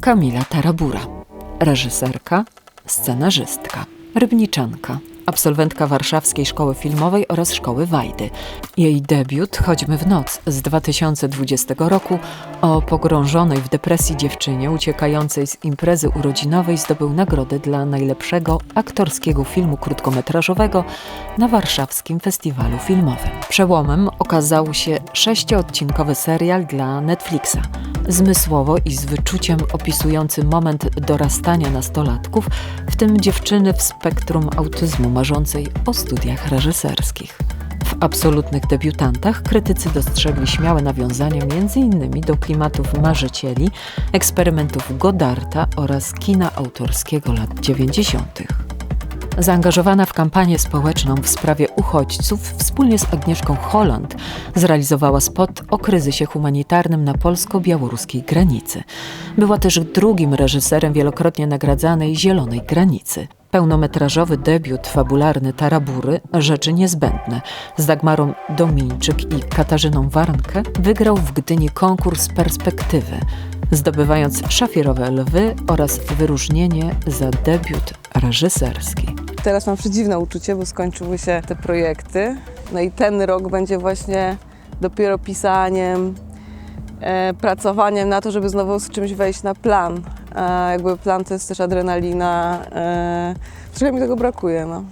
Kamila Tarabura, reżyserka, scenarzystka, rybniczanka, absolwentka Warszawskiej Szkoły Filmowej oraz Szkoły Wajdy. Jej debiut Chodźmy w noc z 2020 roku o pogrążonej w depresji dziewczynie uciekającej z imprezy urodzinowej zdobył nagrodę dla najlepszego aktorskiego filmu krótkometrażowego na warszawskim festiwalu filmowym. Przełomem okazał się sześcioodcinkowy serial dla Netflixa. Zmysłowo i z wyczuciem opisujący moment dorastania nastolatków, w tym dziewczyny w spektrum autyzmu marzącej o studiach reżyserskich. W absolutnych debiutantach krytycy dostrzegli śmiałe nawiązania m.in. do klimatów marzycieli, eksperymentów Godarta oraz kina autorskiego lat 90. Zaangażowana w kampanię społeczną w sprawie uchodźców, wspólnie z Agnieszką Holland zrealizowała spot o kryzysie humanitarnym na polsko-białoruskiej granicy. Była też drugim reżyserem wielokrotnie nagradzanej Zielonej Granicy. Pełnometrażowy debiut fabularny Tarabury Rzeczy Niezbędne z Dagmarą Domińczyk i Katarzyną Warnkę wygrał w Gdyni konkurs Perspektywy, zdobywając szafirowe lwy oraz wyróżnienie za debiut reżyserski. Teraz mam przedziwne uczucie, bo skończyły się te projekty. No i ten rok będzie właśnie dopiero pisaniem, e, pracowaniem na to, żeby znowu z czymś wejść na plan. A jakby plan to jest też adrenalina. E, trochę mi tego brakuje, no.